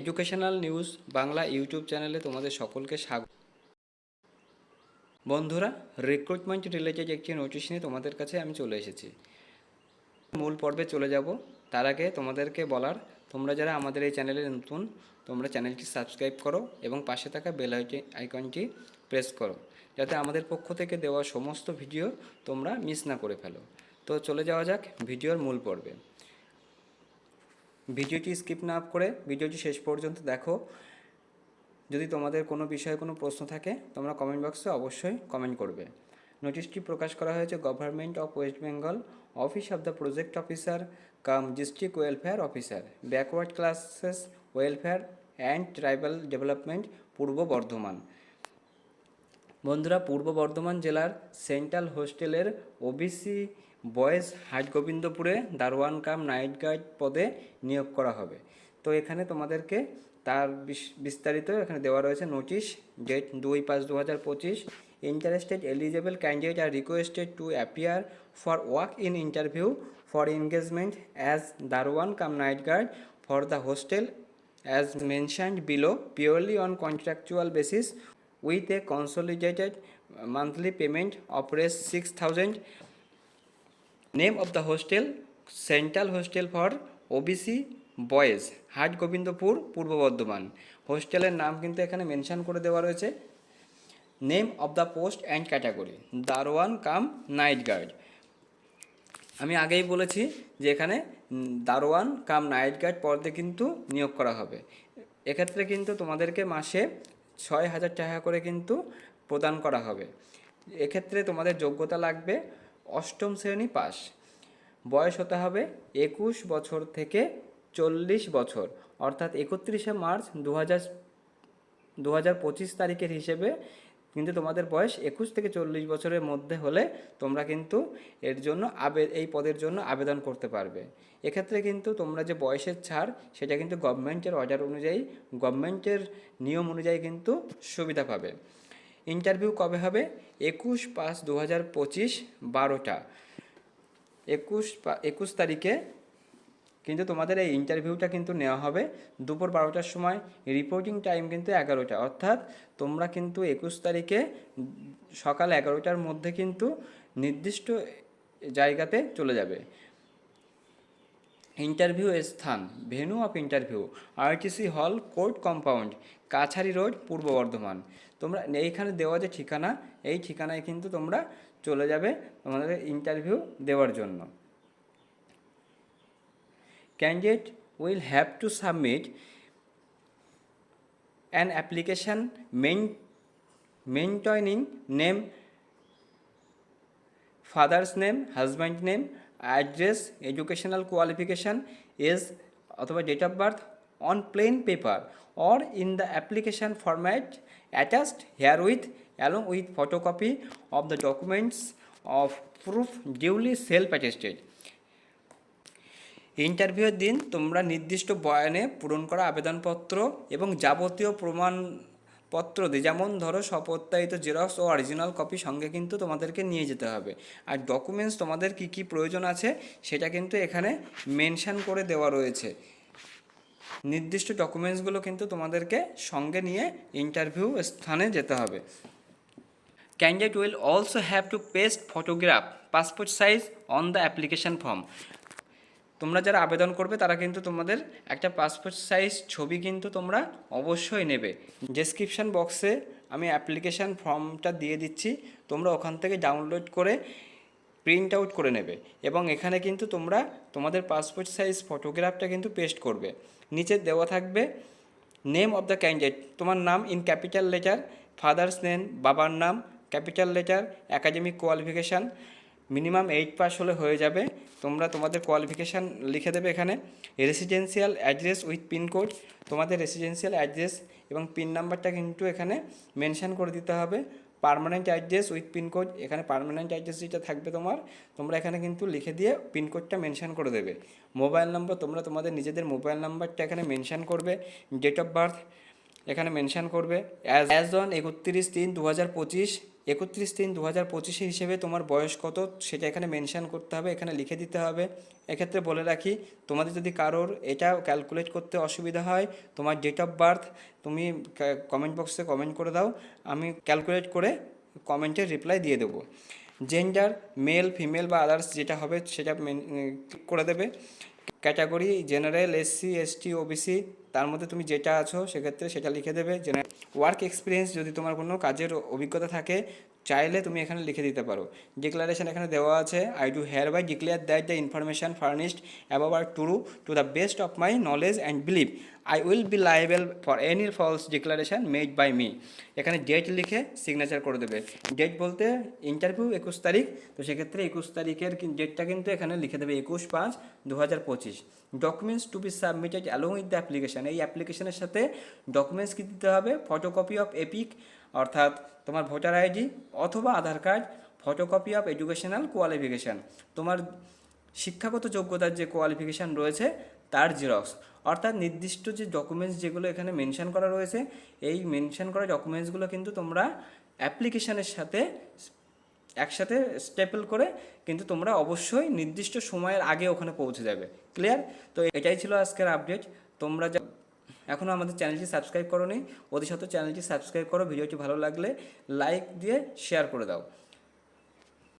Educational news Bangla YouTube চ্যানেলে তোমাদের সকলকে স্বাগত। বন্ধুরা রিক্রুটমেন্ট রিলেটেড একটি নোটিশ নিয়ে তোমাদের কাছে আমি চলে এসেছি। মূল পর্বে চলে যাব। তার আগে তোমাদেরকে বলার, তোমরা যারা আমাদের এই চ্যানেলে নতুন, তোমরা চ্যানেলটি সাবস্ক্রাইব করো এবং পাশে থাকা বেল আইকনটি প্রেস করো। যাতে আমাদের পক্ষ থেকে দেওয়া সমস্ত ভিডিও তোমরা মিস না করে ফেলো। তো চলে যাওয়া যাক ভিডিওর মূল পর্বে। ভিডিওটি স্কিপ না করে ভিডিওটি শেষ পর্যন্ত দেখো। যদি তোমাদের কোনো বিষয়ে কোনো প্রশ্ন থাকে, তোমরা কমেন্ট বক্সে অবশ্যই কমেন্ট করবে। নোটিশটি প্রকাশ করা হয়েছে government of West Bengal office of the project officer cum district welfare officer backward classes welfare and tribal development Purba Bardhaman বন্ধুরা পূর্ব বর্ধমান জেলার সেন্ট্রাল হোস্টেলের ওবিসি বয়েজ হাটগোবিন্দপুরে দারোয়ান কাম নাইট গার্ড পদে নিয়োগ করা হবে। তো এখানে তোমাদেরকে তার বিস্তারিত এখানে দেওয়া রয়েছে নোটিশ, ডেট দুই পাঁচ দু হাজার পঁচিশ, interested, eligible candidate are requested to appear for walk in interview for engagement as darwan cum night guard for the hostel as mentioned below purely on contractual basis with a consolidated monthly payment of six 6000 name of the hostel central hostel for OBC boys Hat Gobindapur Purba Bardhaman হোস্টেলের নাম কিন্তু এখানে mention করে দেওয়া রয়েছে। Name of the post and category darwan cum night guard আমি আগেই বলেছি যে এখানে দারোয়ান কাম নাইট গার্ড পদে কিন্তু নিয়োগ করা হবে। এক্ষেত্রে কিন্তু তোমাদেরকে মাসে ছয় হাজার টাকা করে কিন্তু প্রদান করা হবে। এক্ষেত্রে তোমাদের যোগ্যতা লাগবে অষ্টম শ্রেণি পাস। বয়স হতে হবে একুশ বছর থেকে চল্লিশ বছর। অর্থাৎ একত্রিশে মার্চ দু হাজার দু হাজার পঁচিশ তারিখের হিসেবে কিন্তু তোমাদের বয়স একুশ থেকে চল্লিশ বছরের মধ্যে হলে তোমরা কিন্তু এর জন্য আবে, এই পদের জন্য আবেদন করতে পারবে। এক্ষেত্রে কিন্তু তোমরা যে বয়সের ছাড়, সেটা কিন্তু গভর্নমেন্টের অর্ডার অনুযায়ী গভর্নমেন্টের নিয়ম অনুযায়ী কিন্তু সুবিধা পাবে। ইন্টারভিউ কবে হবে? একুশ পাঁচ দু হাজার পঁচিশ বারোটা। একুশ একুশ তারিখে কিন্তু তোমাদের এই ইন্টারভিউটা কিন্তু নেওয়া হবে দুপুর বারোটার সময় রিপোর্টিং টাইম কিন্তু এগারোটা। অর্থাৎ তোমরা কিন্তু একুশ তারিখে সকাল এগারোটার মধ্যে কিন্তু নির্দিষ্ট জায়গাতে চলে যাবে। ইন্টারভিউ স্থান venue of interview RTC hall court compound কাছারি রোড পূর্ব বর্ধমান। তোমরা এইখানে দেওয়া যে ঠিকানা এই ঠিকানায় কিন্তু তোমরা চলে যাবে তোমাদের ইন্টারভিউ দেওয়ার জন্য। candidate will have to submit an application main, maintaining name father's name husband name address educational qualification age অথবা date of birth on plain paper or in the application format attached herewith along with photocopy of the documents of proof duly self attested ইন্টারভিউর দিন তোমরা নির্দিষ্ট বয়ানে পূরণ করা আবেদনপত্র এবং যাবতীয় প্রমাণ প্রমাণপত্র দিই। যেমন ধরো সপত্যায়িত জেরক্স ও অরিজিনাল কপি সঙ্গে কিন্তু তোমাদেরকে নিয়ে যেতে হবে। আর ডকুমেন্টস তোমাদের কি কি প্রয়োজন আছে সেটা কিন্তু এখানে মেনশন করে দেওয়া রয়েছে। নির্দিষ্ট ডকুমেন্টসগুলো কিন্তু তোমাদেরকে সঙ্গে নিয়ে ইন্টারভিউ স্থানে যেতে হবে। candidate will also have to paste photograph passport size on the application form তোমরা যারা আবেদন করবে, তারা কিন্তু তোমাদের একটা পাসপোর্ট সাইজ ছবি কিন্তু তোমরা অবশ্যই নেবে। ডেসক্রিপশান বক্সে আমি অ্যাপ্লিকেশান ফর্মটা দিয়ে দিচ্ছি। তোমরা ওখান থেকে ডাউনলোড করে প্রিন্ট আউট করে নেবে এবং এখানে কিন্তু তোমরা তোমাদের পাসপোর্ট সাইজ ফটোগ্রাফটা কিন্তু পেস্ট করবে। নিচে দেওয়া থাকবে নেম অফ দ্য ক্যান্ডিডেট তোমার নাম in capital letter father's name বাবার নাম capital letter academic qualification minimum eight pass হলে হয়ে যাবে। তোমরা তোমাদের কোয়ালিফিকেশান লিখে দেবে এখানে। রেসিডেন্সিয়াল অ্যাড্রেস উইথ পিনকোড তোমাদের রেসিডেন্সিয়াল অ্যাড্রেস এবং পিন নাম্বারটা কিন্তু এখানে মেনশন করে দিতে হবে। পারমানেন্ট অ্যাড্রেস উইথ পিনকোড এখানে পারমানেন্ট অ্যাড্রেস যেটা থাকবে তোমার, তোমরা এখানে কিন্তু লিখে দিয়ে পিনকোডটা মেনশন করে দেবে। মোবাইল নাম্বার তোমরা তোমাদের নিজেদের মোবাইল নাম্বারটা এখানে মেনশন করবে। ডেট অফ বার্থ এখানে মেনশন করবে অ্যাজ অ্যাজ অন একত্রিশ তিন দু হাজার পঁচিশ, একত্রিশ তিন দু হাজার পঁচিশে হিসেবে তোমার বয়স কত সেটা এখানে মেনশন করতে হবে, এখানে লিখে দিতে হবে। এক্ষেত্রে বলে রাখি, তোমাদের যদি কারোর এটা ক্যালকুলেট করতে অসুবিধা হয়, তোমার ডেট অফ বার্থ তুমি কমেন্ট বক্সে কমেন্ট করে দাও, আমি ক্যালকুলেট করে কমেন্টের রিপ্লাই দিয়ে দেবো। জেন্ডার মেল ফিমেল বা আদার্স যেটা হবে সেটা ক্লিক করে দেবে। Category general SC ST OBC তার মধ্যে তুমি যেটা আছো সেক্ষেত্রে সেটা লিখে দেবে। যে ওয়ার্ক এক্সপিরিয়েন্স যদি তোমার কোনো কাজের অভিজ্ঞতা থাকে, চাইলে তুমি এখানে লিখে দিতে পারো। ডিক্লারেশন এখানে দেওয়া আছে I do hereby declare that the information furnished above are true to the best of my knowledge and believe I will be liable for any false declaration made by me এখানে date লিখে signature করে দেবে। Date বলতে interview একুশ তারিখ, তো সেক্ষেত্রে একুশ তারিখের ডেটটা কিন্তু এখানে লিখে দেবে একুশ পাঁচ দু হাজার পঁচিশ documents to be submitted along with the application এই অ্যাপ্লিকেশনের সাথে ডকুমেন্টস কী দিতে হবে? ফটোকপি অফ এপিক অর্থাৎ তোমার ভোটার আইডি অথবা Aadhaar card photocopy of educational qualification তোমার শিক্ষাগত যোগ্যতার যে কোয়ালিফিকেশান রয়েছে, তার জেরক্স অর্থাৎ নির্দিষ্ট যে ডকুমেন্টস যেগুলো এখানে মেনশন করা রয়েছে, এই মেনশন করা ডকুমেন্টসগুলো কিন্তু তোমরা অ্যাপ্লিকেশানের সাথে একসাথে স্টেপল করে কিন্তু তোমরা অবশ্যই নির্দিষ্ট সময়ের আগে ওখানে পৌঁছে যাবে। ক্লিয়ার তো এটাই ছিল আজকের আপডেট তোমরা যা এখনও আমাদের চ্যানেলটি সাবস্ক্রাইব করো নি অতি সত্ত্বেও চ্যানেলটি সাবস্ক্রাইব করো, ভিডিওটি ভালো লাগলে লাইক দিয়ে শেয়ার করে দাও।